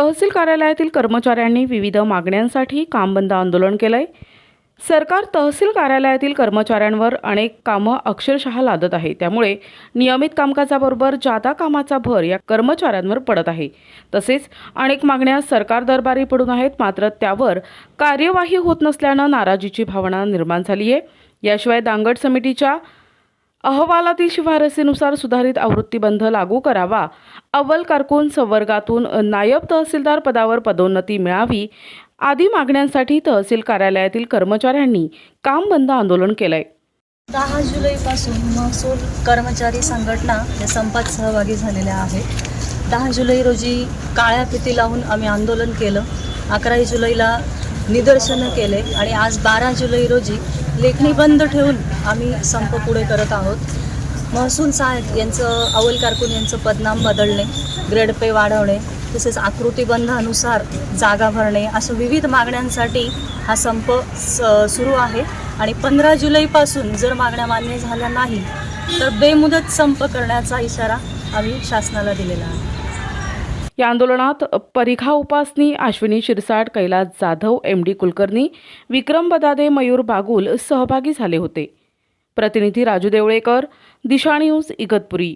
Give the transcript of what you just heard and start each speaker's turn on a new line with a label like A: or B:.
A: तहसील कार्यालयातील कर्मचाऱ्यांनी विविध मागण्यांसाठी काम बंद आंदोलन केलंय. सरकार तहसील कार्यालयातील कर्मचाऱ्यांवर अनेक कामं अक्षरशः लादत आहे. त्यामुळे नियमित कामकाजाबरोबर जादा कामाचा भर या कर्मचाऱ्यांवर पडत आहे. तसेच अनेक मागण्या सरकार दरबारी पडून आहेत. मात्र त्यावर कार्यवाही होत नसल्यानं नाराजीची भावना निर्माण झाली आहे याशिवाय दांगड समितीच्या अहवालातील शिफारसीनुसार सुधारित आवृत्तीबंध लागू करावा. अव्वल कारकून संवर्गातून नायब तहसीलदार पदावर पदोन्नती मिळावी. आदी मागण्यांसाठी तहसील कार्यालयातील कर्मचाऱ्यांनी काम बंद आंदोलन केलंय.
B: दहा जुलैपासून महसूल कर्मचारी संघटना या संपात सहभागी झालेल्या आहेत. दहा जुलै रोजी काळ्या फिती लावून आम्ही आंदोलन केलं. अकरा जुलैला निदर्शनं केले आणि आज बारा जुलै रोजी लेखणी बंद ठेवून आम्ही संप पुढे करत आहोत. महसूल साहेब यांचं अवल कारकून यांचं पदनाम बदलणे ग्रेड पे वाढवणे तसेच आकृतीबंधानुसार जागा भरणे असं विविध मागण्यांसाठी हा संप स सुरू आहे. आणि पंधरा जुलैपासून जर मागण्या मान्य झाल्या नाही तर बेमुदत संप करण्याचा इशारा आम्ही शासनाला दिलेला आहे.
A: या आंदोलनात परिखा उपासनी अश्विनी शिरसाट कैलास जाधव एम डी कुलकर्णी विक्रम बदादे मयूर बागुल सहभागी झाले होते. प्रतिनिधी राजू देवळेकर दिशा न्यूज इगतपुरी.